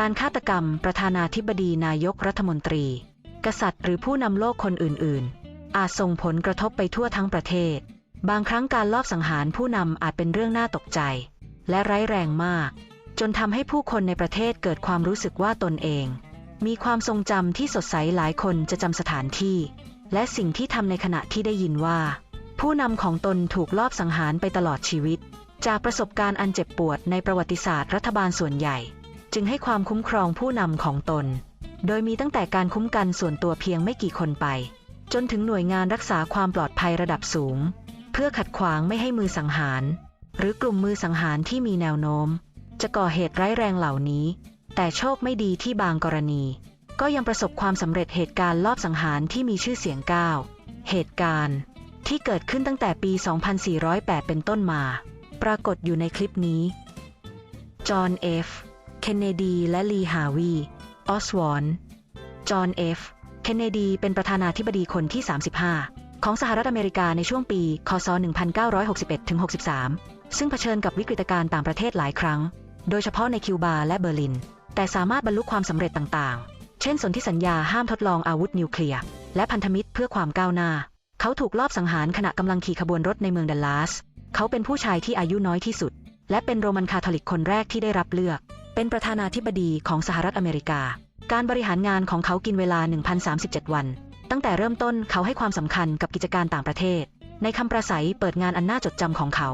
การฆาตกรรมประธานาธิบดีนายกรัฐมนตรี กษัตริย์หรือผู้นำโลกคนอื่นๆ อาจส่งผลกระทบไปทั่วทั้งประเทศ บางครั้งการลอบสังหารผู้นำอาจเป็นเรื่องน่าตกใจ และร้ายแรงมาก จนทำให้ผู้คนในประเทศเกิดความรู้สึกว่าตนเอง มีความทรงจำที่สดใสหลายคนจะจำสถานที่ และสิ่งที่ทำในขณะที่ได้ยินว่า ผู้นำของตนถูกลอบสังหารไปตลอดชีวิต จากประสบการณ์อันเจ็บปวดในประวัติศาสตร์รัฐบาลส่วนใหญ่ จึงให้ความคุ้มครองผู้นำของตน โดยมีตั้งแต่การคุ้มกันส่วนตัวเพียงไม่กี่คนไป จนถึงหน่วยงานรักษาความปลอดภัยระดับสูง เพื่อขัดขวางไม่ให้มือสังหาร หรือกลุ่มมือสังหารที่มีแนวโน้ม จะก่อเหตุร้ายแรงเหล่านี้ แต่โชคไม่ดีที่บางกรณี ก็ยังประสบความสำเร็จเหตุการณ์ลอบสังหารที่มีชื่อเสียงก้าวเหตุการณ์ที่เกิดขึ้นตั้งแต่ปี 2408 เป็นต้นมา ปรากฏอยู่ในคลิปนี้ จอห์น เอฟ เคนเนดีและลีฮาวีออสวอนจอห์นเอฟเคนเนดีเป็นประธานาธิบดีคนที่ 35 ของสหรัฐอเมริกาในช่วงปี คศ 1961-63 ซึ่งเผชิญกับวิกฤตการณ์ต่างประเทศหลายครั้ง โดยเฉพาะในคิวบาและเบอร์ลิน แต่สามารถบรรลุความสำเร็จต่างๆ เช่นสนธิสัญญาห้ามทดลองอาวุธนิวเคลียร์ และพันธมิตรเพื่อความก้าวหน้า เขาถูกลอบสังหารขณะกำลังขี่ขบวนรถในเมืองดัลลัส เขาเป็นผู้ชายที่อายุน้อยที่สุด และเป็นโรมันคาทอลิกคนแรกที่ได้รับเลือก เป็นประธานาธิบดีของสหรัฐอเมริกา การบริหารงานของเขากินเวลา 1,037 วัน ตั้งแต่เริ่มต้นเขาให้ความสำคัญกับกิจการต่างประเทศ ในคำประสัยเปิดงานอันน่าจดจำของเขา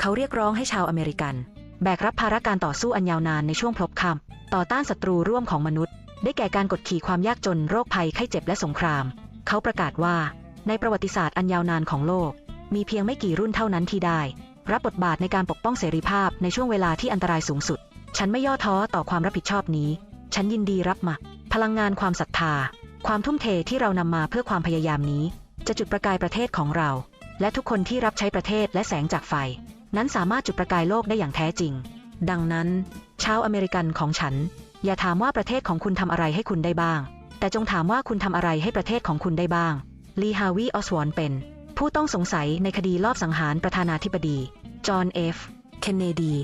เขาเรียกร้องให้ชาวอเมริกัน แบกรับภาระการต่อสู้อันยาวนานในช่วงพลบค่ำต่อต้านศัตรูร่วมของมนุษย์ ได้แก่การกดขี่ความยากจนโรคภัยไข้เจ็บและสงคราม เขาประกาศว่า ในประวัติศาสตร์อันยาวนานของโลก มีเพียงไม่กี่รุ่นเท่านั้นที่ได้ รับบทบาทในการปกป้องเสรีภาพในช่วงเวลาที่อันตรายสูงสุด ฉันไม่ย่อท้อต่อความรับผิดชอบนี้ ฉันยินดีรับมาพลังงานความศรัทธา ความทุ่มเทที่เรานำมาเพื่อความพยายามนี้ จะจุดประกายประเทศของเรา และทุกคนที่รับใช้ประเทศและแสงจากไฟ นั้นสามารถจุดประกายโลกได้อย่างแท้จริง ดังนั้นชาวอเมริกันของฉัน อย่าถามว่าประเทศของคุณทำอะไรให้คุณได้บ้าง แต่จงถามว่าคุณทำอะไรให้ประเทศของคุณได้บ้าง ลีฮาวีออสวอนเป็น ผู้ต้องสงสัยในคดีลอบสังหารประธานาธิบดี จอห์นเอฟ เคนเนดี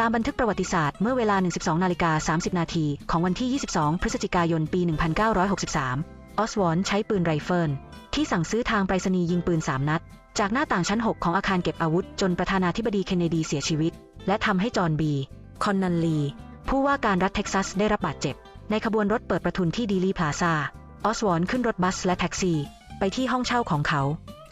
ตามบันทึกประวัติศาสตร์เมื่อเวลา 12นาฬิกา30 นาทีของวันที่ 22 พฤศจิกายน ปี 1963 ออสวอนใช้ปืนไรเฟิลที่สั่งซื้อทางไปรษณีย์ยิงปืน 3 นัด จากหน้าต่างชั้น 6 ของอาคารเก็บอาวุธ จนประธานาธิบดีเคนเนดีเสียชีวิต และทำให้จอห์นบี คอนนันลี ผู้ว่าการรัฐเท็กซัสได้รับบาดเจ็บ ในขบวนรถเปิดประทุนที่ดีลีพลาซาออสวอนขึ้นรถบัสและแท็กซี่ ไปที่ห้องเช่าของเขา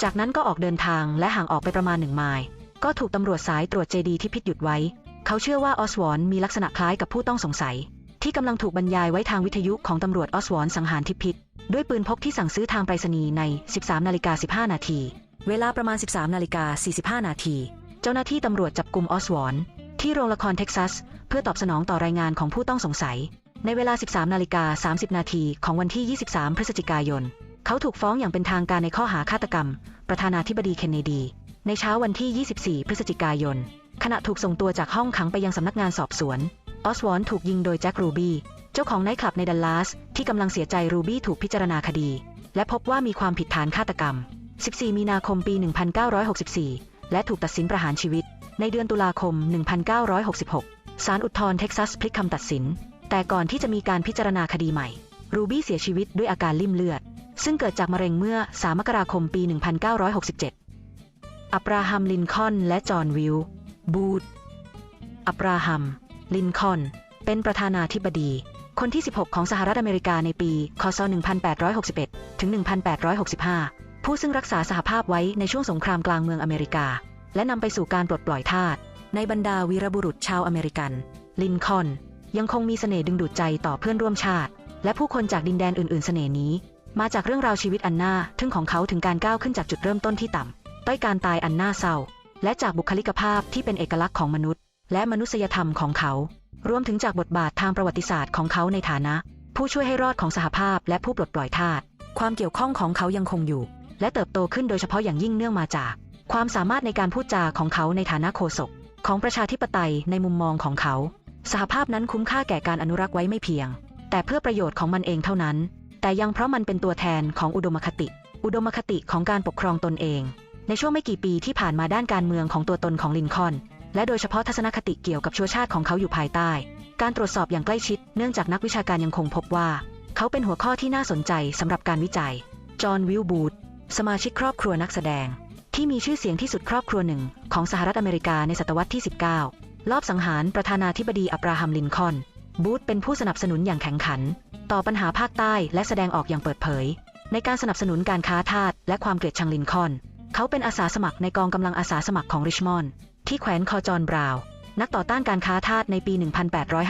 จากนั้นก็ออกเดินทางและห่างออกไปประมาณหนึ่งไมล์ก็ถูกตำรวจสายตรวจเจดีที่พิษหยุดไว้ เขาเชื่อว่าออสวอนมีลักษณะคล้ายกับผู้ต้องสงสัย ที่กำลังถูกบรรยายไว้ทางวิทยุของตำรวจออสวอนสังหารทิพิษด้วยปืนพกที่สั่งซื้อทางไปรษณีย์ใน 13นาฬิกา15 นาที เวลาประมาณ 13นาฬิกา45 นาที เจ้าหน้าที่ตำรวจจับกลุ่มออสวอนที่โรงละครเท็กซัส เพื่อตอบสนองต่อรายงานของผู้ต้องสงสัย ในเวลา 13นาฬิกา30 นาทีของวันที่ 23 พฤศจิกายน เขาถูกฟ้องอย่างเป็นทางการในข้อหาฆาตกรรม ประธานาธิบดีเคนเนดี ในเช้าวันที่ 24 พฤศจิกายน ขณะถูกส่งตัวจากห้องขังไปยังสำนักงานสอบสวน ออสวอนถูกยิงโดยแจ็ครูบี้ เจ้าของไนท์คลับในดัลลัสที่กำลังเสียใจรูบี้ถูกพิจารณาคดี และพบว่ามีความผิดฐานฆาตกรรม 14 มีนาคมปี 1964 และถูกตัดสินประหารชีวิต ในเดือนตุลาคม 1966 ศาลอุทธรณ์เท็กซัสพลิกคำตัดสิน แต่ก่อนที่จะมีการพิจารณาคดีใหม่ รูบี้เสียชีวิตด้วยอาการลิ่มเลือด ซึ่งเกิดจากมะเร็งเมื่อ 3 มกราคมปี 1967 อับราฮัม ลินคอนและจอห์นวิล บูธอับราฮัม ลินคอน เป็นประธานาธิบดี คนที่ 16 ของสหรัฐอเมริกาในปี คศ 1861 ถึง 1865 ผู้ซึ่งรักษาสหภาพไว้ในช่วงสงครามกลางเมืองอเมริกา และนำไปสู่การปลดปล่อยทาสในบรรดาวีรบุรุษชาวอเมริกัน ลินคอน ยังคงมีเสน่ห์ดึงดูดใจต่อเพื่อนร่วมชาติ และผู้คนจากดินแดนอื่น ๆ เสน่ห์นี้ มาจากเรื่องราวชีวิตอันน่าทึ่งของเขาถึงการก้าวขึ้นจากจุดเริ่มต้นที่ต่ำต้อยการตายอันน่าเศร้า และจากบุคลิกภาพที่เป็นเอกลักษณ์ของมนุษย์ และมนุษยธรรมของเขา รวมถึงจากบทบาททางประวัติศาสตร์ของเขาในฐานะ ผู้ช่วยให้รอดของสหภาพและผู้ปลดปล่อยทาสความเกี่ยวข้องของเขายังคงอยู่ และเติบโตขึ้นโดยเฉพาะอย่างยิ่งเนื่องมาจาก ความสามารถในการพูดจาของเขาในฐานะโฆษกของประชาธิปไตยในมุมมองของเขา สหภาพนั้นคุ้มค่าแก่การอนุรักษ์ไว้ไม่เพียง แต่เพื่อประโยชน์ของมันเองเท่านั้น แต่ยังเพราะมันเป็นตัวแทนของอุดมคติ อุดมคติของการปกครองตนเอง ในช่วงไม่กี่ปีที่ผ่านมาด้านการเมืองของตัวตนของลินคอน และโดยเฉพาะทัศนคติเกี่ยวกับชัวชาติของเขาอยู่ภายใต้ การตรวจสอบอย่างใกล้ชิด เนื่องจากนักวิชาการยังคงพบว่า เขาเป็นหัวข้อที่น่าสนใจสำหรับการวิจัย จอห์นวิลบูธสมาชิกครอบครัวนักแสดง ที่มีชื่อเสียงที่สุดครอบครัวหนึ่ง ของสหรัฐอเมริกาในศตวรรษที่ 19 ลอบสังหารประธานาธิบดีอับราฮัมลินคอน บูธเป็นผู้สนับสนุนอย่างแข็งขัน ต่อปัญหาภาคใต้และแสดงออกอย่างเปิดเผย ในการสนับสนุนการค้าทาสและความเกลียดชังลินคอน เขาเป็นอาสาสมัครในกองกำลังอาสาสมัครของริชมอนด์ที่แขวนคอจอนบราวน์นักต่อต้านการค้าทาสในปี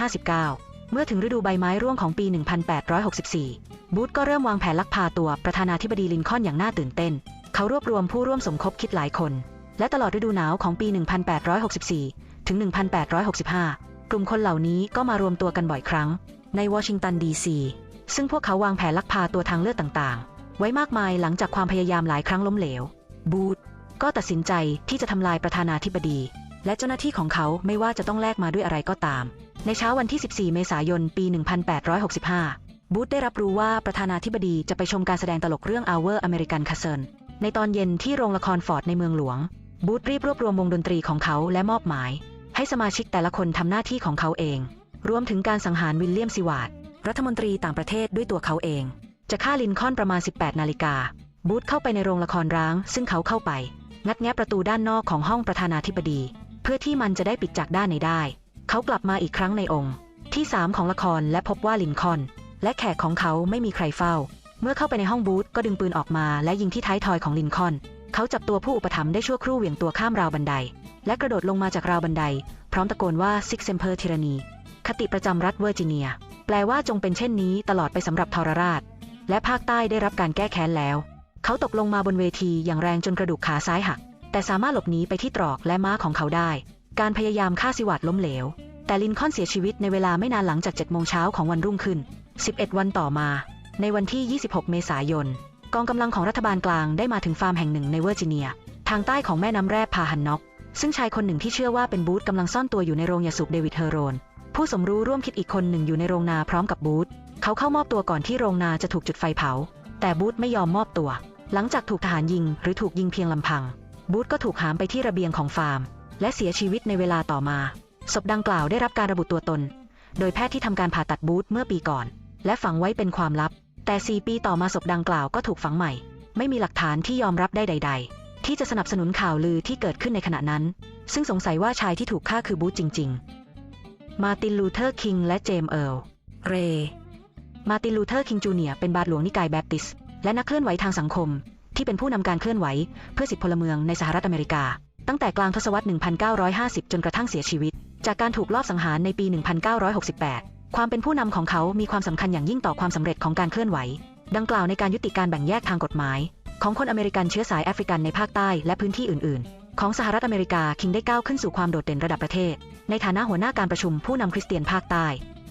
1859 เมื่อถึงฤดูใบไม้ร่วงของปี 1864 บูธก็เริ่มวางแผนลักพาตัวประธานาธิบดีลินคอนอย่างน่าตื่นเต้น เขารวบรวมผู้ร่วมสมคบคิดหลายคน และตลอดฤดูหนาวของปี 1864 ถึง 1865 กลุ่มคนเหล่านี้ก็มารวมตัวกันบ่อยครั้ง ในวอชิงตันดีซีซึ่งพวกเขาวางแผนลักพาตัวทางเลือดต่างๆ ไว้มากมายหลังจากความพยายามหลายครั้งล้มเหลว บูธก็ตัดสินใจที่จะทำลายประธานาธิบดี และเจ้าหน้าที่ของเขาไม่ว่าจะต้องแลกมาด้วยอะไรก็ตาม ในเช้าวันที่ 14 เมษายน ปี 1865 บูธได้รับรู้ว่าประธานาธิบดีจะไปชมการแสดงตลกเรื่อง Our American Cousin ในตอนเย็นที่โรงละครฟอร์ดในเมืองหลวง บูธรีบรวบรวมวงดนตรีของเขาและมอบหมาย ให้สมาชิกแต่ละคนทำหน้าที่ของเขาเอง รวมถึงการสังหารวิลเลียมซิวาร์ดรัฐมนตรีต่างประเทศด้วยตัวเขาเอง จะฆ่าลินคอนประมาณ 18 นาฬิกา บูธเข้าไปในโรงละครร้าง ซึ่งเขาเข้าไป งัดแงะประตูด้านนอกของห้องประธานาธิบดี เพื่อที่มันจะได้ปิดจากด้านในได้ เขากลับมาอีกครั้งในองค์ ที่3ของละครและพบว่าลินคอน และแขกของเขาไม่มีใครเฝ้า เมื่อเข้าไปในห้องบูธก็ดึงปืนออกมา และยิงที่ท้ายทอยของลินคอน เขาจับตัวผู้อุปถัมภ์ได้ชั่วครู่เหวี่ยงตัวข้ามราวบันได และกระโดดลงมาจากราวบันได พร้อมตะโกนว่า Six Semper Tyranny คติประจำรัฐเวอร์จิเนีย แปลว่าจงเป็นเช่นนี้ตลอดไปสำหรับทรราช และภาคใต้ได้รับการแก้แค้นแล้ว เขาตกลงมาบนเวทีอย่างแรงจนกระดูกขาซ้ายหัก แต่สามารถหลบหนีไปที่ตรอกและม้าของเขาได้ การพยายามฆ่าสิวัตล้มเหลว แต่ลินคอนเสียชีวิตในเวลาไม่นานหลังจาก7โมงเช้าของวันรุ่งขึ้น 11 วันต่อมา ในวันที่ 26 เมษายน กองกำลังของรัฐบาลกลางได้มาถึงฟาร์มแห่งหนึ่งในเวอร์จิเนีย ทางใต้ของแม่น้ำแร่พาฮันน็อก ซึ่งชายคนหนึ่งที่เชื่อว่าเป็นบูธกำลังซ่อนตัวอยู่ในโรงยาสูบเดวิดเฮอโรน ผู้สมรู้ร่วมคิดอีกคนหนึ่งอยู่ในโรงนาพร้อมกับบูธเขาเข้ามอบตัวก่อนที่โรงนาจะถูกจุดไฟเผา แต่บูธไม่ยอมมอบตัว หลังจากถูกทหารยิงหรือถูกยิงเพียงลำพัง บูธก็ถูกหามไปที่ระเบียงของฟาร์ม และเสียชีวิตในเวลาต่อมาศพดังกล่าวได้รับการระบุตัวตน โดยแพทย์ที่ทำการผ่าตัดบูธเมื่อปีก่อน และฝังไว้เป็นความลับ แต่ 4 ปีต่อมาศพดังกล่าวก็ถูกฝังใหม่ ไม่มีหลักฐานที่ยอมรับได้ใด ๆ ที่จะสนับสนุนข่าวลือที่เกิดขึ้นในขณะนั้น ซึ่งสงสัยว่าชายที่ถูกฆ่าคือบูธจริง ๆ มาตินลูเทอร์คิงและเจมส์เอิร์ลเรย์ มาร์ตินลูเทอร์คิงจูเนียเป็นบาทหลวงนิกายแบปติสต์และนักเคลื่อนไหวทางสังคม ที่เป็นผู้นำการเคลื่อนไหว เพื่อสิทธิพลเมืองในสหรัฐอเมริกา ตั้งแต่กลางทศวรรษ 1950 จนกระทั่งเสียชีวิต จากการถูกลอบสังหารในปี 1968 ความเป็นผู้นำของเขามีความสำคัญอย่างยิ่งต่อความสำเร็จของการเคลื่อนไหว ดังกล่าวในการยุติการแบ่งแยกทางกฎหมาย ของคนอเมริกันเชื้อสายแอฟริกันในภาคใต้และพื้นที่อื่น ๆ ของสหรัฐอเมริกาคิงได้ก้าวขึ้นสู่ความโดดเด่นระดับประเทศ ในฐานะหัวหน้าการประชุมผู้นำคริสเตียนภาคใต้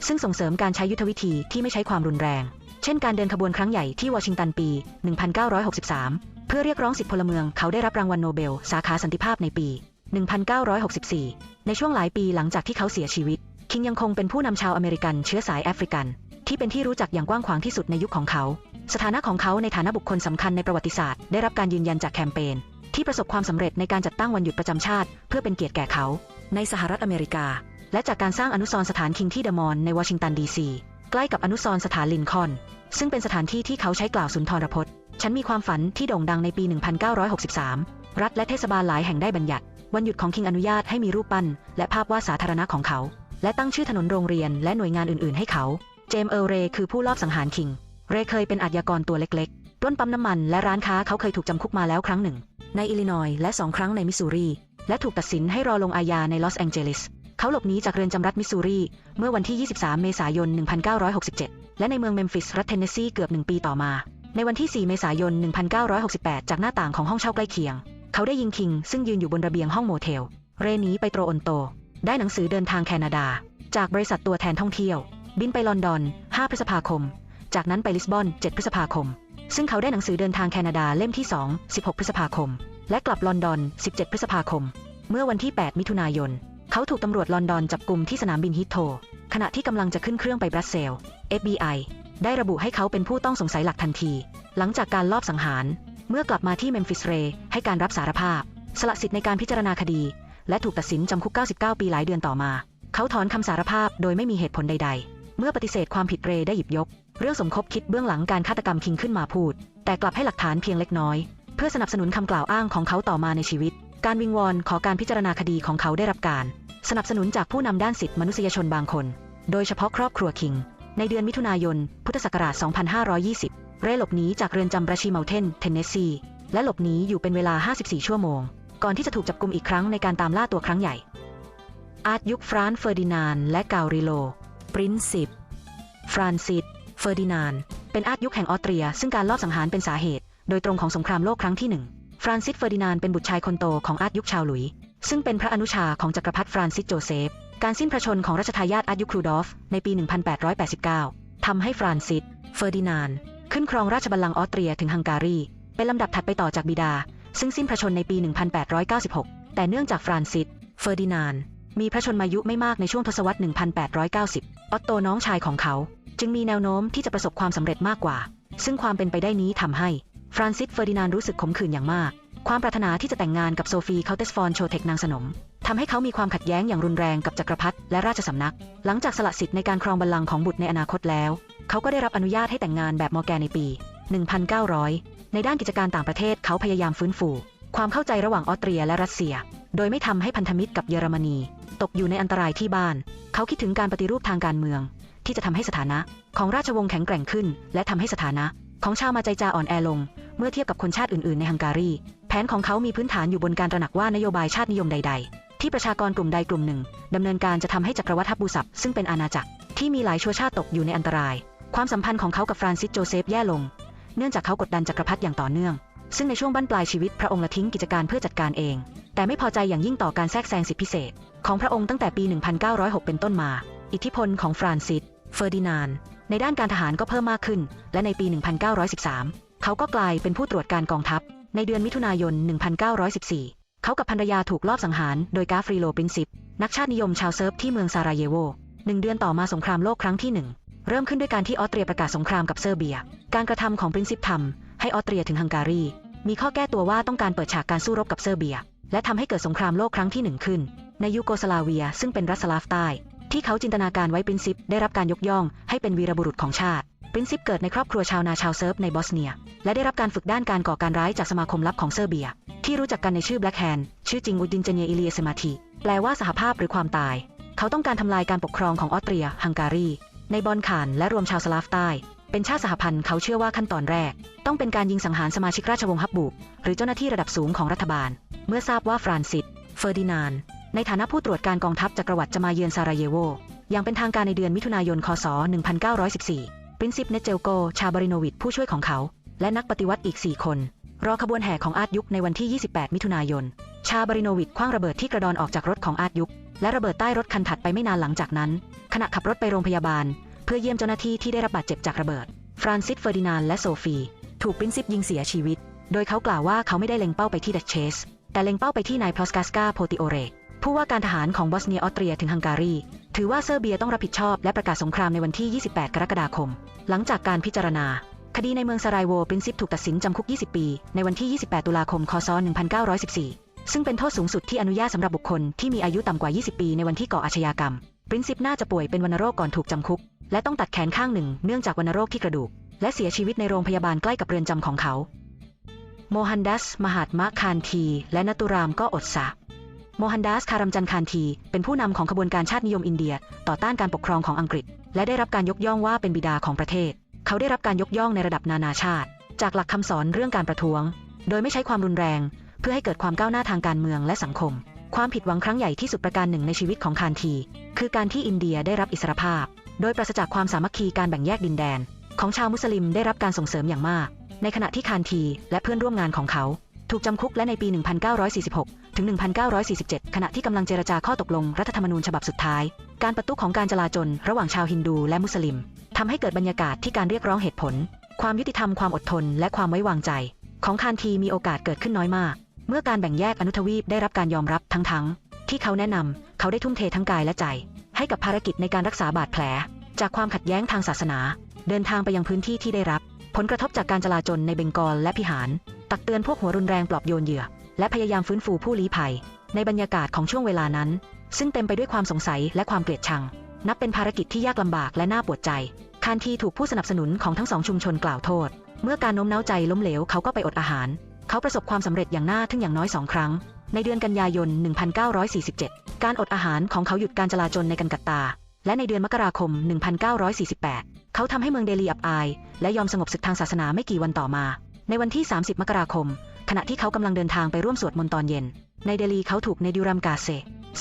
ซึ่งส่งเสริมการใช้ยุทธวิธีที่ไม่ใช้ความรุนแรง เช่นการเดินขบวนครั้งใหญ่ที่วอชิงตันปี 1963 เพื่อเรียกร้องสิทธิพลเมืองเขาได้รับรางวัลโนเบล สาขาสันติภาพในปี 1964 ในช่วงหลายปีหลังจากที่เขาเสียชีวิต คิงยังคงเป็นผู้นำชาวอเมริกันเชื้อสายแอฟริกัน ที่เป็นที่รู้จักอย่างกว้างขวางที่สุดในยุคของเขา สถานะของเขาในฐานะบุคคลสำคัญในประวัติศาสตร์ ได้รับการยืนยันจากแคมเปญที่ประสบความสำเร็จในการจัดตั้งวันหยุดประจำชาติ เพื่อเป็นเกียรติแก่เขา ในสหรัฐอเมริกา และจากการสร้างอนุสรณ์สถานคิงที่เดมอลล์ในวอชิงตันดีซีใกล้กับอนุสรณ์สถานลินคอน ซึ่งเป็นสถานที่ที่เขาใช้กล่าวสุนทรพจน์ ฉันมีความฝันที่โด่งดังในปี 1963 รัฐและเทศบาลหลายแห่งได้บัญญัติ วันหยุดของคิงอนุญาตให้มีรูปปั้น และภาพวาดสาธารณะของเขา และตั้งชื่อถนนโรงเรียนและหน่วยงานอื่นๆ ให้เขา เจมส์เอร์เรย์คือผู้ลอบสังหารคิง เรย์เคยเป็นอาชญากรตัวเล็กๆ ปล้นปั๊มน้ำมันและร้านค้าเขาเคยถูกจำคุกมาแล้วครั้งหนึ่ง ในอิลลินอยส์และสองครั้งในมิสซูรี และถูกตัดสินให้รอลงอาญาในลอสแองเจลิส เขาหลบหนีจากเรือนจำรัฐมิสซูรี เมื่อวันที่ 23 เมษายน 1967 และในเมืองเมมฟิส รัฐเทนเนสซีเกือบหนึ่งปีต่อมา ในวันที่ 4 เมษายน 1968 จากหน้าต่างของห้องเช่าใกล้เคียง เขาได้ยิงคิง ซึ่งยืนอยู่บนระเบียงห้องโมเทล เรนีไปโตรอนโต ได้หนังสือเดินทางแคนาดา จากบริษัทตัวแทนท่องเที่ยว บินไปลอนดอน 5 พฤษภาคม จากนั้นไปลิสบอน 7 พฤษภาคม ซึ่งเขาได้หนังสือเดินทางแคนาดาเล่มที่ 2 16 พฤษภาคม และกลับลอนดอน 17 พฤษภาคม เมื่อวันที่ 8 มิถุนายน เขาถูกตำรวจลอนดอนจับกลุ่มที่สนามบินฮิตโท ขณะที่กำลังจะขึ้นเครื่องไปบรัสเซล FBI ได้ระบุให้เขาเป็นผู้ต้องสงสัยหลักทันที หลังจากการลอบสังหาร เมื่อกลับมาที่เมมฟิสเรให้การรับสารภาพ สละสิทธิ์ในการพิจารณาคดี และถูกตัดสินจำคุก 99 ปีหลายเดือนต่อมา เขาถอนคำสารภาพโดยไม่มีเหตุผลใด ๆ เมื่อปฏิเสธความผิดเรได้หยิบยก เรื่องสมคบคิดเบื้องหลังการฆาตกรรมคิงขึ้นมาพูด แต่กลับให้หลักฐานเพียงเล็กน้อย เพื่อสนับสนุนคำกล่าวอ้างของเขาต่อมาในชีวิต การวิงวอนขอการพิจารณาคดีของเขาได้รับการ สนับสนุนจากผู้นำด้านสิทธิมนุษยชนบางคน โดยเฉพาะครอบครัวคิง ในเดือนมิถุนายน พุทธศักราช 2520 เรย์หลบหนีจากเรือนจำราชีเมลเทน เทนเนสซี และหลบหนีอยู่เป็นเวลา 54 ชั่วโมง ก่อนที่จะถูกจับกุมอีกครั้งในการตามล่าตัวครั้งใหญ่ อาร์ตยุคฟรานเฟอร์ดินานและกาลิโล ปรินซิปฟรานซิส เฟอร์ดินาน เป็นอาร์ตยุคแห่งออสเตรีย ซึ่งการลอบสังหารเป็นสาเหตุ โดยตรงของสงครามโลกครั้งที่หนึ่ง ฟรานซิสเฟอร์ดินานเป็นบุตรชายคนโตของอาร์ตยุคชาวหลุย ซึ่งเป็นพระอนุชาของจักรพรรดิฟรานซิสโจเซฟ การสิ้นพระชนของรัชทายาทอาร์ตยุคครูดอฟ ในปี 1889 ทำให้ฟรานซิสเฟอร์ดินานขึ้นครองราชบัลลังก์ออสเตรียถึงฮังการี เป็นลำดับถัดไปต่อจากบิดา ซึ่งสิ้นพระชนในปี 1896 แต่เนื่องจากฟรานซิสเฟอร์ดินานมีพระชนมายุไม่มากในช่วงทศวรรษ 1890 ออตโตน้องชายของเขา จึงมีแนวโน้มที่จะประสบความสำเร็จมากกว่า ซึ่งความเป็นไปได้นี้ทำให้ ฟรานซิสเฟอร์ดินานด์รู้สึกขมขื่นอย่างมาก ความปรารถนาที่จะแต่งงานกับโซฟีเคาเตสฟอนโชเทคนางสนมทำให้เขามีความขัดแย้งอย่างรุนแรงกับจักรพรรดิและราชสำนัก หลังจากสละสิทธิ์ในการครองบัลลังก์ของบุตรในอนาคตแล้ว เขาก็ได้รับอนุญาตให้แต่งงานแบบมอร์แกนในปี 1900 ในด้านกิจการต่างประเทศเขาพยายามฟื้นฟู ความเข้าใจระหว่างออสเตรียและรัสเซีย โดยไม่ทำให้พันธมิตรกับเยอรมนี ตกอยู่ในอันตรายที่บ้าน เขาคิดถึงการปฏิรูปทางการเมือง ที่จะทำให้สถานะ ของราชวงศ์แข็งแกร่งขึ้น และทำให้สถานะ ของชาวมาใจจาอ่อนแอลง เมื่อเทียบกับคนชาติอื่น ๆ ในฮังการี แผนของเขามีพื้นฐานอยู่บนการตระหนักว่านโยบายชาตินิยมใด ๆ ที่ประชากรกลุ่มใดกลุ่มหนึ่งดำเนินการจะทำให้จักรวรรดิบูสับซึ่งเป็นอาณาจักรที่มีหลายชั่วชาติตกอยู่ในอันตราย ความสัมพันธ์ของเขากับฟรานซิสโจเซฟแย่ลง เนื่องจากเขากดดันจักรพรรดิอย่างต่อเนื่อง ซึ่งในช่วงบั้นปลายชีวิตพระองค์ละทิ้งกิจการเพื่อจัดการเอง แต่ไม่พอใจอย่างยิ่งต่อการแทรกแซงสิทธิพิเศษ ของพระองค์ตั้งแต่ปี 1906 เป็นต้นมา อิทธิพลของฟรานซิส เฟอร์ดินาน ในด้านการทหารก็เพิ่มมากขึ้น และในปี 1913 เขาก็กลายเป็นผู้ตรวจการกองทัพ ในเดือนมิถุนายน 1914 เขากับภรรยาถูกลอบสังหารโดยกาฟริโลปรินซิป นักชาตินิยมชาวเซิร์ฟที่เมืองซาราเยโวหนึ่งเดือนต่อมาสงครามโลกครั้งที่หนึ่งเริ่มขึ้นด้วยการที่ออสเตรียประกาศสงครามกับเซอร์เบีย การกระทำของปรินซิปทำให้ออสเตรียถึงฮังการี มีข้อแก้ตัวว่าต้องการเปิดฉากการสู้รบกับเซอร์เบีย และทำให้เกิดสงครามโลกครั้งที่หนึ่งขึ้น ในยูโกสลาเวียซึ่งเป็นรัสสลาฟใต้ ที่เขาจินตนาการไว้ปรินซิปได้รับการยกย่องให้เป็นวีรบุรุษของชาติปรินซิปเกิดในครอบครัวชาวนาชาวเซิร์ฟในบอสเนีย และได้รับการฝึกด้านการก่อการร้ายจากสมาคมลับของเซอร์เบีย ที่รู้จักกันในชื่อ Black Hand ชื่อจริงอุดินเจเนียอิเลียเซมาทีแปลว่าสหภาพหรือความตาย เขาต้องการทำลายการปกครองของออสเตรีย ฮังการี ในบอลขานและรวมชาวสลาฟใต้ เป็นชาติสหพันธ์เขาเชื่อว่าขั้นตอนแรก ต้องเป็นการยิงสังหารสมาชิกราชวงศ์ฮับบูกหรือเจ้าหน้าที่ระดับสูงของรัฐบาล เมื่อทราบว่าฟรานซิสเฟอร์ดินาน ในฐานะผู้ตรวจการกองทัพจักรวรรดิจะมาเยือนซาราเยโว อย่างเป็นทางการในเดือนมิถุนายน คศ 1914 ปรินซิปเนเจลโก ชาบริโนวิชผู้ช่วยของเขา และนักปฏิวัติอีก 4 คน รอขบวนแห่ของอาร์ตยุคในวันที่ 28 มิถุนายน ชาบริโนวิชคว้างระเบิดที่กระดอนออกจากรถของอาร์ตยุค และระเบิดใต้รถคันถัดไปไม่นานหลังจากนั้น ขณะขับรถไปโรงพยาบาล เพื่อเยี่ยมเจ้าหน้าที่ที่ได้รับบาดเจ็บจากระเบิด ฟรานซิสเฟอร์ดินานและโซฟี ถูกปรินซิปยิงเสียชีวิต โดยเขากล่าวว่าเขาไม่ได้เล็งเป้าไปที่ดัชเชสแต่เล็งเป้าไปที่นายพลอสกาสกาโพติโอเรก ผู้ว่าการทหารของบอสเนียออสเตรียถึงฮังการี ถือว่าเซอร์เบียต้องรับผิดชอบและประกาศสงครามในวันที่ 28 กรกฎาคม หลังจากการพิจารณา คดีในเมืองซารายโวปรินซิปถูกตัดสินจำคุก 20 ปี ในวันที่ 28 ตุลาคม คศ 1914 ซึ่งเป็นโทษสูงสุดที่อนุญาตสำหรับบุคคลที่มีอายุต่ำกว่า 20 ปีในวันที่ก่ออาชญากรรมปรินซิปน่าจะป่วยเป็นวัณโรคก่อนถูกจำคุก และต้องตัดแขนข้างหนึ่งเนื่องจากวัณโรคที่กระดูก และเสียชีวิตในโรงพยาบาลใกล้กับเรือนจำของเขา โมฮันดัส มหาตมะคานที และนตุรามก็อดสะ โมฮันดัสคารัมจันคานที เป็นผู้นำของขบวนการชาตินิยมอินเดีย ต่อต้านการปกครองของอังกฤษ และได้รับการยกย่องว่าเป็นบิดาของประเทศ เขาได้รับการยกย่องในระดับนานาชาติ จากหลักคำสอนเรื่องการประท้วง โดยไม่ใช้ความรุนแรง เพื่อให้เกิดความก้าวหน้าทางการเมืองและสังคม ความผิดหวังครั้งใหญ่ที่สุดประการหนึ่งในชีวิตของคานที คือการที่อินเดียได้รับอิสรภาพ โดยปราศจากความสามัคคีการแบ่งแยกดินแดน ของชาวมุสลิมได้รับการส่งเสริมอย่างมาก ในขณะที่คานที และเพื่อนร่วมงานของเขา ถูกจำคุกและในปี 1946 ถึง 1947 ขณะที่กำลังเจรจาข้อตกลงรัฐธรรมนูญฉบับสุดท้าย การประตุของการจลาจลระหว่างชาวฮินดูและมุสลิมทำให้เกิดบรรยากาศที่การเรียกร้องเหตุผล ความยุติธรรมความอดทน และความไว้วางใจ ของคานทีมีโอกาสเกิดขึ้นน้อยมาก เมื่อการแบ่งแยกอนุทวีปได้รับการยอมรับทั้งๆที่เขาแนะนำเขาได้ทุ่มเททั้งกายและใจ ให้กับภารกิจในการรักษาบาดแผล จากความขัดแย้งทางศาสนา เดินทางไปยังพื้นที่ที่ได้รับ ผลกระทบจากการจลาจลในเบงกอลและพิหาร ตักเตือนพวกหัวรุนแรงปลอบโยนเหยื่อ และพยายามฟื้นฟูผู้ลี้ภัย ในบรรยากาศของช่วงเวลานั้น ซึ่งเต็มไปด้วยความสงสัยและความเกลียดชัง นับเป็นภารกิจที่ยากลำบากและน่าปวดใจ คานทีถูกผู้สนับสนุนของทั้งสองชุมชนกล่าวโทษ เมื่อการโน้มน้าวใจล้มเหลวเขาก็ไปอดอาหาร เขาประสบความสำเร็จอย่างน่าทึ่งอย่างน้อยสองครั้ง ในเดือนกันยายน 1947 การอดอาหารของเขาหยุดการจลาจลในกันกัตตา และในเดือนมกราคม 1948 เขาทำให้เมืองเดลีอับอาย และยอมสงบศึกทางศาสนาไม่กี่วันต่อมา ในวันที่ 30 มกราคม ขณะที่เขากำลังเดินทางไปร่วมสวดมนต์ตอนเย็น ในเดลีเขาถูกเนดิวรัมกาเซ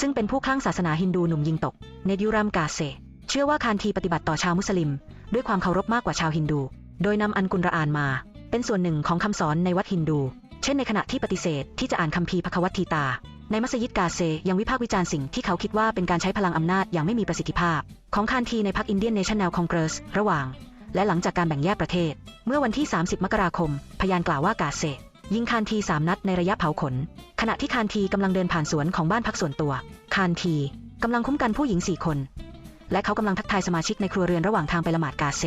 ซึ่งเป็นผู้คลั่งศาสนาฮินดูหนุ่มยิงตก เนดิวรัมกาเซ เชื่อว่าคานทีปฏิบัติต่อชาวมุสลิม ด้วยความเคารพมากกว่าชาวฮินดู โดยนำอันกุรอานมา เป็นส่วนหนึ่งของคำสอนในวัดฮินดู เช่นในขณะที่ปฏิเสธที่จะอ่านคัมภีร์พระคัมภีตา ในมัสยิดกาเซยังวิพากษ์วิจารณ์สิ่งที่เขาคิดว่าเป็นการใช้พลังอำนาจอย่างไม่มีประสิทธิภาพ ของคานทีในพรรคอินเดียนเนชั่นแนลคองเกรสระหว่าง และหลังจากการแบ่งแยกประเทศ เมื่อวันที่ 30 มกราคม พยานกล่าวว่ากาเซยิงคานทีสามนัดในระยะเผาขน ขณะที่คานทีกำลังเดินผ่านสวนของบ้านพักส่วนตัว คานทีกำลังคุ้มกันผู้หญิงสี่คน และเขากำลังทักทายสมาชิกในครัวเรือนระหว่างทางไปละหมาดกาเซ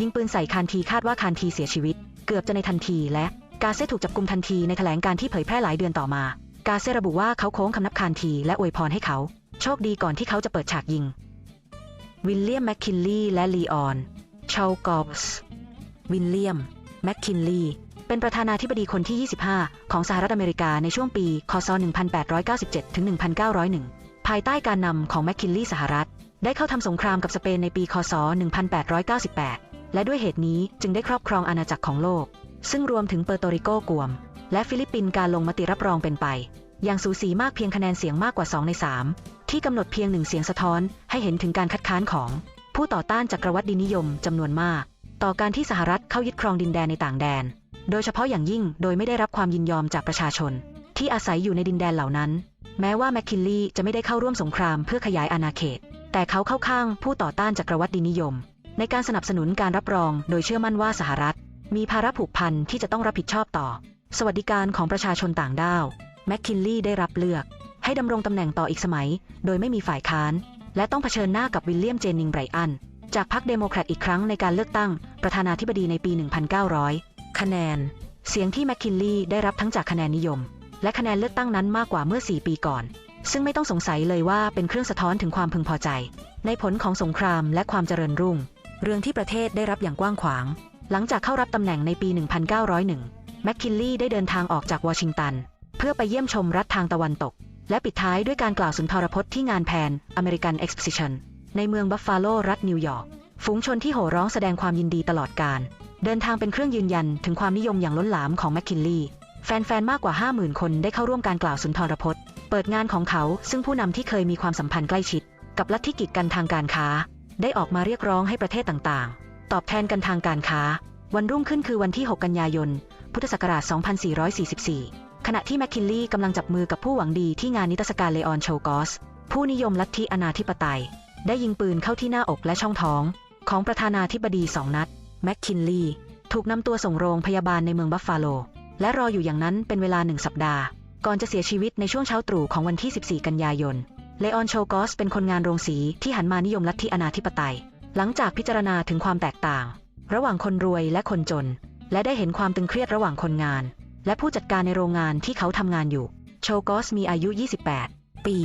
ยิงปืนใส่คานทีคาดว่าคานทีเสียชีวิต เกือบจะในทันทีและกาเซถูกจับกุมทันทีในแถลงการที่เผยแพร่หลายเดือนต่อมา กาเซระบุว่าเขาโค้งคำนับคานทีและอวยพรให้เขา โชคดีก่อนที่เขาจะเปิดฉากยิง วิลเลียมแมคคินลีและลีออนชาลกอบส์วิลเลียมแมคคินลีเป็นประธานาธิบดีคนที่ 25 ของสหรัฐอเมริกาในช่วงปี คศ 1897 ถึง 1901 ภายใต้การนำของแมคคินลีสหรัฐ ได้เข้าทำสงครามกับสเปนในปี คศ 1898 และด้วยเหตุนี้จึงได้ครอบครองอาณาจักรของโลก ซึ่งรวมถึงเปอร์โตริโกกวม และฟิลิปปินส์การลงมติรับรองเป็นไป อย่างสูสีมากเพียงคะแนนเสียงมากกว่า 2 ใน 3 ที่กำหนดเพียงหนึ่งเสียงสะท้อนให้เห็นถึงการคัดค้านของ ผู้ต่อต้านจักรวรรดินิยมจำนวนมาก ต่อการที่สหรัฐเข้ายึดครองดินแดนในต่างแดน โดยเฉพาะอย่างยิ่งโดยไม่ได้รับความยินยอมจากประชาชน ที่อาศัยอยู่ในดินแดนเหล่านั้น แม้ว่าแมคคินลีย์จะไม่ได้เข้าร่วมสงครามเพื่อขยายอาณาเขต แต่เขาเข้าข้างผู้ต่อต้านจักรวรรดินิยม ในการสนับสนุนการรับรอง โดยเชื่อมั่นว่าสหรัฐ มีภาระผูกพันที่จะต้องรับผิดชอบต่อ สวัสดิการของประชาชนต่างด้าวแมคคินลีย์ได้รับเลือก ให้ดำรงตำแหน่งต่ออีกสมัย โดยไม่มีฝ่ายค้าน และต้องเผชิญหน้ากับวิลเลียมเจนนิงไบรอัน จากพรรคเดโมแครตอีกครั้งในการเลือกตั้งประธานาธิบดีในปี 1900 คะแนน เสียงที่แมคคินลีย์ได้รับทั้งจากคะแนนนิยม และคะแนนเลือกตั้งนั้นมากกว่าเมื่อ 4 ปีก่อน ซึ่งไม่ต้องสงสัยเลยว่าเป็นเครื่องสะท้อนถึงความพึงพอใจ ในผลของสงครามและความเจริญรุ่ง เรื่องที่ประเทศได้รับอย่างกว้างขวาง หลังจากเข้ารับตำแหน่งในปี 1901 แมคคินลีย์ได้เดินทางออกจากวอชิงตัน เพื่อไปเยี่ยมชมรัฐทางตะวันตก และปิดท้ายด้วยการกล่าวสุนทรพจน์ที่งานแพน American Exposition ในเมืองบัฟฟาโลรัฐนิวยอร์กฝูงชนที่โห่ร้องแสดงความยินดีตลอดการ เดินทางเป็นเครื่องยืนยันถึงความนิยมอย่างล้นหลามของแมคคินลีย์แฟนๆ มากกว่า 50,000 คนได้เข้าร่วมการกล่าวสุนทรพจน์ เปิดงานของเขาซึ่งผู้นำที่เคยมีความสัมพันธ์ใกล้ชิด กับลัทธิกิจกันทางการค้า ได้ออกมาเรียกร้องให้ประเทศต่างๆ ตอบแทนกันทางการค้า วันรุ่งขึ้นคือวันที่ 6 กันยายน พุทธศักราช 2444 ขณะที่แมคคินลีย์กำลังจับมือกับผู้หวังดีที่งานนิทรรศการเลออนโชกอส ผู้นิยมลัทธิอนาธิปไตย ได้ยิงปืนเข้าที่หน้าอกและช่องท้อง ของประธานาธิบดีสองนัด แมคคินลีย์ถูกนำตัวส่งโรงพยาบาลในเมืองบัฟฟาโล และรออยู่อย่างนั้นเป็นเวลาหนึ่งสัปดาห์ ก่อนจะเสียชีวิตในช่วงเช้าตรู่ของวันที่ 14 กันยายน เลออนโชกอสเป็นคนงานโรงสีที่หันมานิยมลัทธิอนาธิปไตย หลังจากพิจารณาถึงความแตกต่าง ระหว่างคนรวยและคนจน และได้เห็นความตึงเครียดระหว่างคนงาน และผู้จัดการในโรงงานที่เขาทำงานอยู่ โชกอสมีอายุ 28 ปี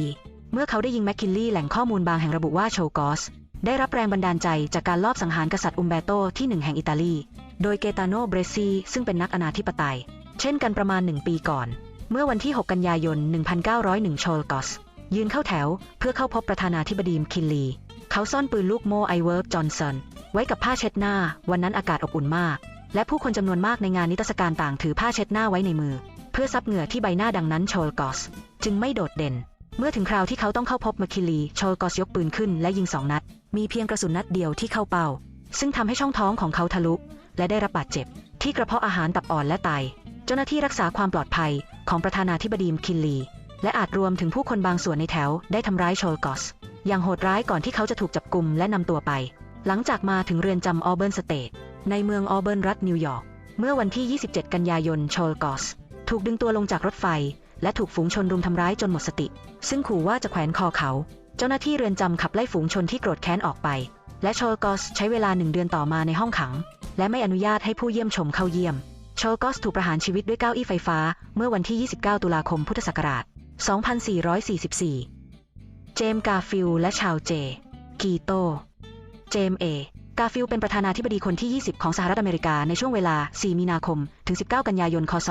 เมื่อเขาได้ยิงแมคคินลีย์แหล่งข้อมูลบางแห่งระบุว่าโชกอสได้รับแรงบันดาลใจจากการลอบสังหารกษัตริย์อุมเบโตที่หนึ่งแห่งอิตาลี โดยเกตาโนเบรซี ซึ่งเป็นนักอนาธิปไตย เช่นกันประมาณหนึ่งปีก่อน เมื่อวันที่ 6 กันยายน 1901 โชลกอสยืนเข้าแถวเพื่อเข้าพบประธานาธิบดีมคินลี เขาซ่อนปืนลูกโมไอเวิร์กจอห์นสันไว้กับผ้าเช็ดหน้า วันนั้นอากาศอบอุ่นมาก และผู้คนจำนวนมากในงานนิทรรศการต่างถือผ้าเช็ดหน้าไว้ในมือ เพื่อซับเหงื่อที่ใบหน้าดังนั้นโชลกอส จึงไม่โดดเด่น เมื่อถึงคราวที่เขาต้องเข้าพบมคิลีโชลกอสยกปืนขึ้นและยิงสองนัด มีเพียงกระสุนนัดเดียวที่เข้าเป้า ซึ่งทำให้ช่องท้องของเขาทะลุและได้รับบาดเจ็บ ที่กระเพาะอาหารตับอ่อนและไต เจ้าหน้าที่รักษาความปลอดภัยของประธานาธิบดีมคิลีและอาจรวมถึงผู้คนบางส่วนในแถวได้ทำร้ายโชลกอส อย่างโหดร้ายก่อนที่เขาจะถูกจับกุมและนำตัวไป หลังจากมาถึงเรือนจำออเบิร์นสเตทในเมืองออเบิร์นรัฐนิวยอร์ก เมื่อวันที่ 27 กันยายนโชลกอส ถูกดึงตัวลงจากรถไฟ และถูกฝูงชนรุมทำร้ายจนหมดสติ ซึ่งขู่ว่าจะแขวนคอเขา เจ้าหน้าที่เรือนจำขับไล่ฝูงชนที่โกรธแค้นออกไป และโชลกอสใช้เวลาหนึ่งเดือนต่อมาในห้องขัง และไม่อนุญาตให้ผู้เยี่ยมชมเข้าเยี่ยมโชลกอสถูกประหารชีวิตด้วยเก้าอี้ไฟฟ้า เมื่อวันที่ 29 ตุลาคม พุทธศักราช 2444 เจมส์กาฟิลและชาวเจ กีโต เจมเอ กาฟิลเป็นประธานาธิบดีคนที่ 20 ของสหรัฐอเมริกาในช่วงเวลา 4 มีนาคม ถึง 19 กันยายน คศ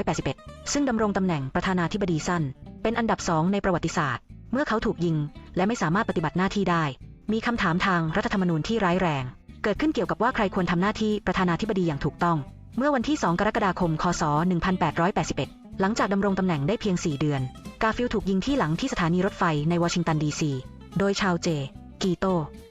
1881 ซึ่งดำรงตำแหน่งประธานาธิบดีสั้น เป็นอันดับสองในประวัติศาสตร์ เมื่อเขาถูกยิง และไม่สามารถปฏิบัติหน้าที่ได้ มีคำถามทางรัฐธรรมนูญที่ร้ายแรง เกิดขึ้นเกี่ยวกับว่าใครควรทำหน้าที่ประธานาธิบดีอย่างถูกต้อง เมื่อวันที่ 2 กรกฎาคม คศ 1881 หลังจากดำรงตำแหน่งได้เพียง 4 เดือน กาฟิลถูกยิงที่หลังที่สถานีรถไฟในวอชิงตันดีซี โดยชาวเจ กีโต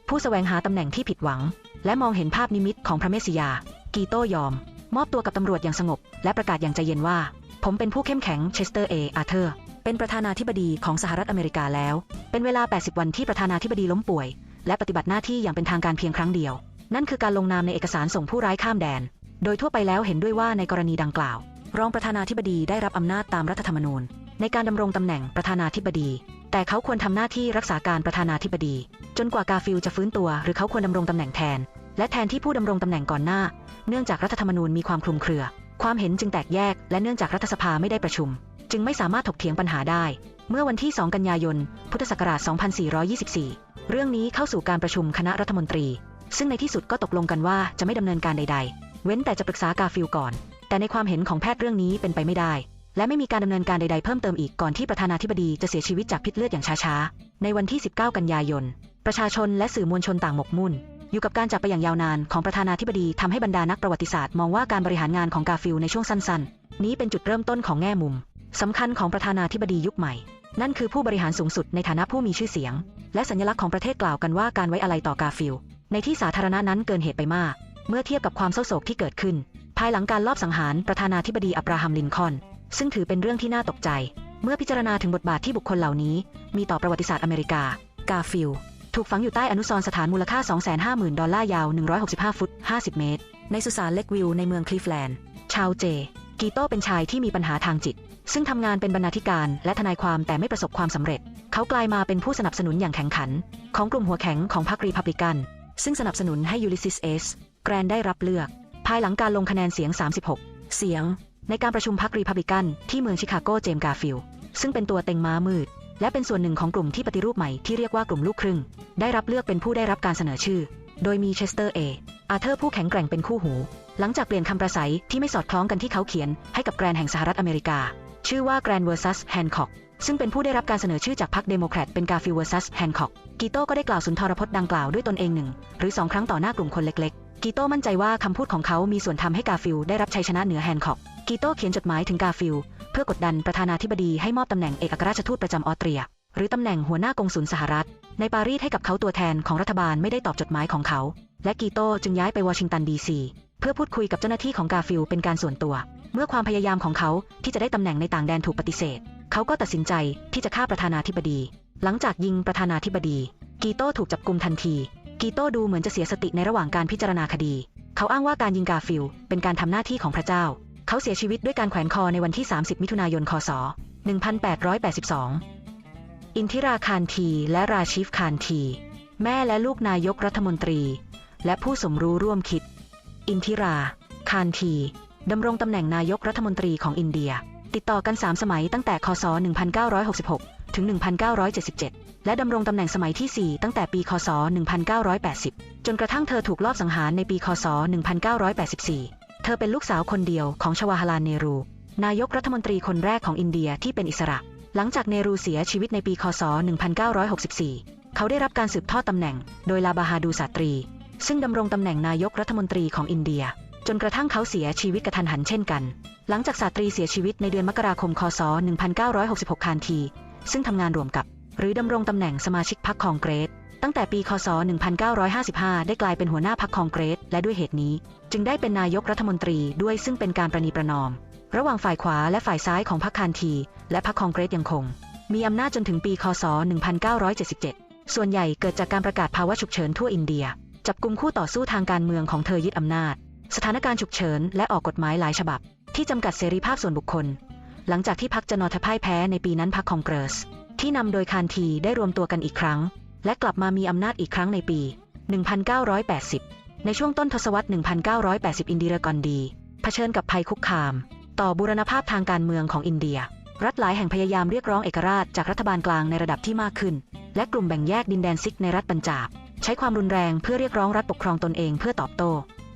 ผู้แสวงหาตำแหน่งที่ผิดหวัง และมองเห็นภาพนิมิตของพระเมสสิยา กีโตยอม มอบตัวกับตำรวจอย่างสงบ และประกาศอย่างใจเย็นว่า ผมเป็นผู้เข้มแข็งเชสเตอร์เออาเธอร์เป็นประธานาธิบดีของสหรัฐอเมริกาแล้ว เป็นเวลา 80 วันที่ประธานาธิบดีล้มป่วย และปฏิบัติหน้าที่อย่างเป็นทางการเพียงครั้งเดียว นั่นคือการลงนามในเอกสารส่งผู้ร้ายข้ามแดน โดยทั่วไปแล้วเห็นด้วยว่าในกรณีดังกล่าว รองประธานาธิบดีได้รับอำนาจตามรัฐธรรมนูญ ในการดำรงตำแหน่งประธานาธิบดี แต่เขาควรทำหน้าที่รักษาการประธานาธิบดี จนกว่ากาฟิลจะฟื้นตัว หรือเขาควรดำรงตำแหน่งแทน และแทนที่ผู้ดำรงตำแหน่งก่อนหน้า เนื่องจากรัฐธรรมนูญมีความคลุมเครือ ความเห็นจึงแตกแยก และเนื่องจากรัฐสภาไม่ได้ประชุม จึงไม่สามารถถกเถียงปัญหาได้ เมื่อวันที่ 2 กันยายน พุทธศักราช 2424 เรื่องนี้เข้าสู่การประชุมคณะรัฐมนตรี ซึ่งในที่สุดก็ตกลงกันว่าจะไม่ดำเนินการใด ๆ เว้นแต่จะปรึกษากาฟิลก่อน แต่ในความเห็นของแพทย์เรื่องนี้เป็นไปไม่ได้ และไม่มีการดำเนินการใดๆเพิ่มเติมอีกก่อนที่ประธานาธิบดีจะเสียชีวิตจากพิษเลือดอย่างช้าๆ ในวันที่ 19 กันยายน ประชาชนและสื่อมวลชนต่างหมกมุ่น อยู่กับการจากไปอย่างยาวนานของประธานาธิบดีทำให้บรรดานักประวัติศาสตร์มองว่าการบริหารงานของกาฟิลในช่วงสั้นๆ นี้เป็นจุดเริ่มต้นของแง่มุมสำคัญของประธานาธิบดียุคใหม่ นั่นคือผู้บริหารสูงสุดในฐานะผู้มีชื่อเสียง และสัญลักษณ์ของประเทศกล่าวกันว่าการไว้อะไรต่อกาฟิลในที่สาธารณะนั้นเกินเหตุไปมาก เมื่อเทียบกับความเศร้าโศกที่เกิดขึ้น ภายหลังการลอบสังหารประธานาธิบดีอับราฮัมลินคอน ซึ่งถือเป็นเรื่องที่น่าตกใจ เมื่อพิจารณาถึงบทบาทที่บุคคลเหล่านี้ มีต่อประวัติศาสตร์อเมริกา กาฟิลถูกฝังอยู่ใต้อนุสรณ์สถานมูลค่า 250,000 ดอลลาร์ยาว 165 ฟุต 50 เมตร ในสุสานเล็กวิลในเมืองคลีฟแลนด์ ชาวเจ กีโต้เป็นชายที่มีปัญหาทางจิต ซึ่งทำงานเป็นบรรณาธิการและทนายความแต่ไม่ประสบความสำเร็จ เขากลายมาเป็นผู้สนับสนุนอย่างแข็งขัน ของกลุ่มหัวแข็งของพรรครีพับลิกัน ซึ่งสนับสนุนให้ยูลิซิสเอส แกรนได้รับเลือก ภายหลังการลงคะแนนเสียง 36 เสียง ในการประชุมพรรครีพับลิกันที่เมืองชิคาโกเจมส์กาฟิลซึ่งเป็นตัวเต็งม้ามืด และเป็นส่วนหนึ่งของกลุ่มที่ปฏิรูปใหม่ที่เรียกว่ากลุ่มลูกครึ่ง ได้รับเลือกเป็นผู้ได้รับการเสนอชื่อ โดยมีเชสเตอร์เออาเธอร์ผู้แข็งแกร่งเป็นคู่หู หลังจากเปลี่ยนคำประสัยที่ไม่สอดคล้องกันที่เขาเขียนให้กับแกรนแห่งสหรัฐอเมริกา ชื่อว่าแกรน vs Hancock ซึ่งเป็นผู้ได้รับการเสนอชื่อจากพรรคเดโมแครตเป็นกาฟิล vs Hancock กีโต้ก็ได้กล่าวสุนทรพจน์ดังกล่าวด้วยตนเองหนึ่งหรือสองครั้งต่อหน้ากลุ่มคนเล็กๆกีโต้มั่นใจว่าคำพูดของเขามีส่วนทำให้กาฟิลได้รับชัยชนะเหนือแฮนคอก กีโต้เขียนจดหมายถึงกาฟิล เพื่อกดดันประธานาธิบดีให้มอบตำแหน่งเอกอัครราชทูตประจำออสเตรีย หรือตำแหน่งหัวหน้ากงสุลสหรัฐ ในปารีสให้กับเขาตัวแทนของรัฐบาลไม่ได้ตอบจดหมายของเขา และกีโต้จึงย้ายไปวอชิงตันดีซีเพื่อพูดคุยกับเจ้าหน้าที่ของกาฟิลเป็นการส่วนตัว เมื่อความพยายามของเขาที่จะได้ตำแหน่งในต่างแดนถูกปฏิเสธ เขาก็ตัดสินใจที่จะฆ่าประธานาธิบดี หลังจากยิงประธานาธิบดี กีโต้ถูกจับกุมทันที กีโต้ดูเหมือนจะเสียสติในระหว่างการพิจารณาคดี เขาอ้างว่าการยิงกาฟิลเป็นการทำหน้าที่ของพระเจ้า เขาเสียชีวิตด้วยการแขวนคอในวันที่ 30 มิถุนายน คศ 1882 อินทิราคารที และราชิฟคารที แม่และลูกนายกรัฐมนตรี และผู้สมรู้ร่วมคิด อินทิรา คารทีดำรงตำแหน่งนายกรัฐมนตรีของอินเดีย ติดต่อกัน 3 สมัยตั้งแต่ คศ 1966 ถึง 1977 และดำรงตำแหน่งสมัยที่ 4 ตั้งแต่ปี คศ 1980 จนกระทั่งเธอถูกลอบสังหารในปี คศ 1984 เธอเป็นลูกสาวคนเดียวของชวาฮลาลเนรู นายกรัฐมนตรีคนแรกของอินเดียที่เป็นอิสระ หลังจากเนรูเสียชีวิตในปีคศ 1964 เขาได้รับการสืบทอดตำแหน่ง โดยลาบาฮาดูสาตรี ซึ่งดำรงตำแหน่งนายกรัฐมนตรีของอินเดีย จนกระทั่งเขาเสียชีวิตกระทันหันเช่นกัน หลังจากสาตรีเสียชีวิตในเดือนมกราคม คศ 1966 คานที ซึ่งทำงานรวมกับ หรือดำรงตำแหน่งสมาชิกพรรคคองเกรส ตั้งแต่ปีคศ 1955 ได้กลายเป็นหัวหน้าพรรคคองเกรส และด้วยเหตุนี้ จึงได้เป็นนายกรัฐมนตรีด้วยซึ่งเป็นการประนีประนอม ระหว่างฝ่ายขวาและฝ่ายซ้ายของพรรคคานที และพรรคคองเกรสยังคง มีอำนาจจนถึงปีคศ 1977 ส่วนใหญ่เกิดจากการประกาศภาวะฉุกเฉินทั่วอินเดีย จับกลุ่มคู่ต่อสู้ทางการเมืองของเธอยึดอำนาจ สถานการณ์ฉุกเฉินและออกกฎหมายหลายฉบับ ที่จำกัดเสรีภาพส่วนบุคคล หลังจากที่พรรคจนอทพ่ายแพ้ในปีนั้นพรรคคองเกรสที่นำโดยคานทีได้รวมตัวกันอีกครั้ง และกลับมามีอำนาจอีกครั้งในปี 1980 ในช่วงต้นทศวรรษ 1980 อินเดียกอนดีเผชิญกับภัยคุกคาม ต่อบูรณภาพทางการเมืองของอินเดีย รัฐหลายแห่งพยายามเรียกร้องเอกราชจากรัฐบาลกลางในระดับที่มากขึ้น และกลุ่มแบ่งแยกดินแดนซิกในรัฐปัญจาบ ใช้ความรุนแรงเพื่อเรียกร้องรัฐปกครองตนเองเพื่อตอบโต้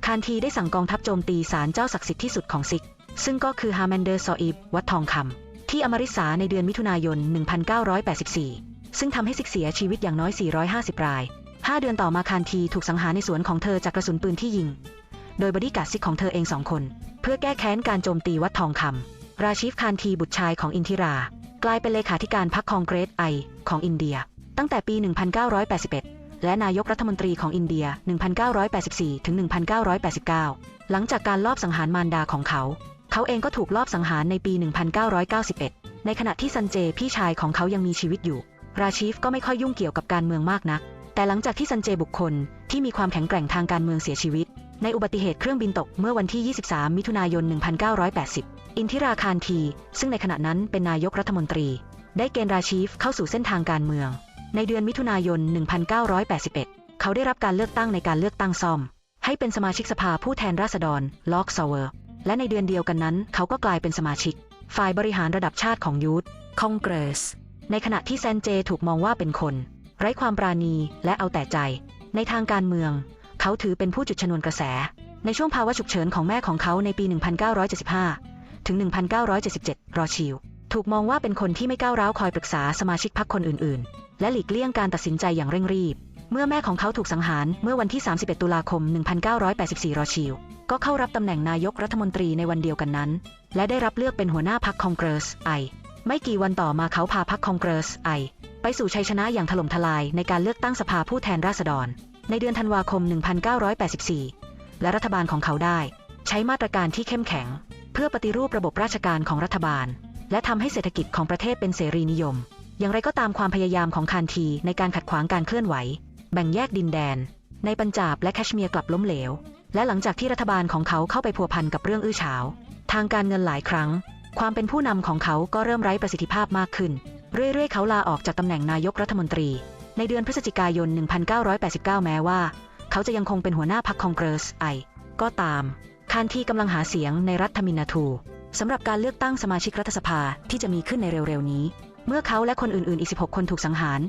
คานทีได้สั่งกองทัพโจมตีศาลเจ้าศักดิ์สิทธิ์ที่สุดของซิก ซึ่งก็คือฮาแมนเดอร์ซออีบวัดทองคำที่อมริสาในเดือนมิถุนายน 1984 ซึ่งทำให้ซิกเสียชีวิตอย่างน้อย 450 ราย 5 เดือนต่อมาคานทีถูกสังหารในสวนของเธอจากกระสุนปืนที่ยิง โดยบอดี้การ์ดซิกของเธอเองสองคน เพื่อแก้แค้นการโจมตีวัดทองคำราชีฟคานทีบุตรชายของอินทิรา กลายเป็นเลขาธิการพรรคคองเกรสไอของอินเดีย ตั้งแต่ปี 1981 และนายกรัฐมนตรีของอินเดีย 1984 ถึง 1989 หลังจากการลอบสังหารมารดาของเขา เขาเองก็ถูกลอบสังหารในปี 1991 ในขณะที่ซันเจพี่ชายของเขายังมีชีวิตอยู่ ราชีฟก็ไม่ค่อยยุ่งเกี่ยวกับการเมืองมากนัก แต่หลังจากที่ซันเจบุคคลที่มีความแข็งแกร่งทางการเมืองเสียชีวิต ในอุบัติเหตุเครื่องบินตกเมื่อวันที่ 23 มิถุนายน 1980 อินทิราคารที ซึ่งในขณะนั้นเป็นนายกรัฐมนตรี ได้เกณฑ์ราชีฟเข้าสู่เส้นทางการเมือง ในเดือนมิถุนายน 1981 เขาได้รับการเลือกตั้งในการเลือกตั้งซ่อม ให้เป็นสมาชิกสภาผู้แทนราษฎรล็อกซาวเวอร์ และในเดือนเดียวกันนั้น เขาก็กลายเป็นสมาชิก ฝ่ายบริหารระดับชาติของยูทคองเกรส ในขณะที่แซนเจถูกมองว่าเป็นคน ไร้ความปราณีและเอาแต่ใจ ในทางการเมือง เขาถือเป็นผู้จุดชนวนกระแส ในช่วงภาวะฉุกเฉินของแม่ของเขาในปี 1975 ถึง 1977 รอชิลถูกมองว่าเป็นคนที่ไม่ก้าวร้าวคอยปรึกษาสมาชิกพรรคคนอื่นๆ และหลีกเลี่ยงการตัดสินใจอย่างเร่งรีบ เมื่อแม่ของเขาถูกสังหารเมื่อวันที่ 31 ตุลาคม 1984 รอชิลก็เข้ารับตำแหน่งนายกรัฐมนตรีในวันเดียวกันนั้น และได้รับเลือกเป็นหัวหน้าพรรคคองเกรสไอ ไม่กี่วันต่อมาเขาพาพรรคคองเกรสไอ ไปสู่ชัยชนะอย่างถล่มทลายในการเลือกตั้งสภาผู้แทนราษฎร ในเดือนธันวาคม 1984 และรัฐบาลของเขาได้ ใช้มาตรการที่เข้มแข็ง เพื่อปฏิรูประบบราชการของรัฐบาล และทำให้เศรษฐกิจของประเทศเป็นเสรีนิยม อย่างไรก็ตามความพยายามของคานทีในการขัดขวางการเคลื่อนไหว แบ่งแยกดินแดน ในปัญจาบและแคชเมียร์กลับล้มเหลว และหลังจากที่รัฐบาลของเขาเข้าไปพัวพันกับเรื่องอื้อฉาว ทางการเงินหลายครั้ง ความเป็นผู้นำของเขาก็เริ่มไร้ประสิทธิภาพมากขึ้น เรื่อยๆ เขาลาออกจากตำแหน่งนายกรัฐมนตรี ในเดือนพฤศจิกายน 1989 แม้ว่า เขาจะยังคงเป็นหัวหน้าพรรคคองเกรสไอ ก็ตาม คานที่กำลังหาเสียงในรัฐมินนาทูสำหรับการเลือกตั้งสมาชิกรัฐสภาที่จะมีขึ้นในเร็วๆนี้ เมื่อเขาและคนอื่นๆ อีก 16 คนถูกสังหาร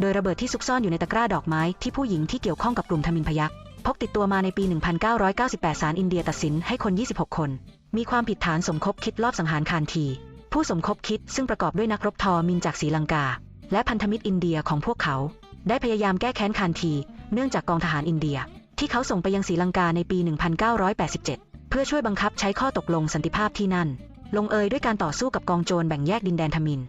โดยระเบิดที่ซุกซ่อนอยู่ในตะกร้าดอกไม้ที่ผู้หญิงที่เกี่ยวข้องกับกลุ่มทมินพยักพกติดตัวมาในปี 1998 ศาลอินเดียตัดสินให้คน 26 คน มีความผิดฐานสมคบคิดลอบสังหารคานที ผู้สมคบคิดซึ่งประกอบด้วยนักรบทอมินจากศรีลังกา และพันธมิตรอินเดียของพวกเขา ได้พยายามแก้แค้นคานที เนื่องจากกองทหารอินเดีย ที่เขาส่งไปยังศรีลังกาในปี 1987 เพื่อช่วยบังคับใช้ข้อตกลงสันติภาพที่นั่น ลงเอยด้วยการต่อสู้กับกองโจรแบ่งแยกดินแดนทมิน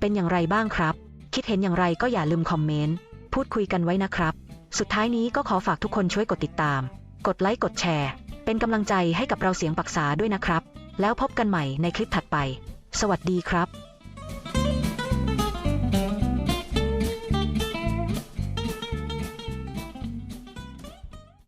เป็นอย่างไรบ้างครับ คิดเห็นอย่างไรก็อย่าลืมคอมเมนต์พูดคุยกันไว้นะครับ สุดท้ายนี้ก็ขอฝากทุกคนช่วยกดติดตาม กดไลค์กดแชร์ เป็นกำลังใจให้กับเราเสียงปรักษาด้วยนะครับ แล้วพบกันใหม่ในคลิปถัดไป สวัสดีครับ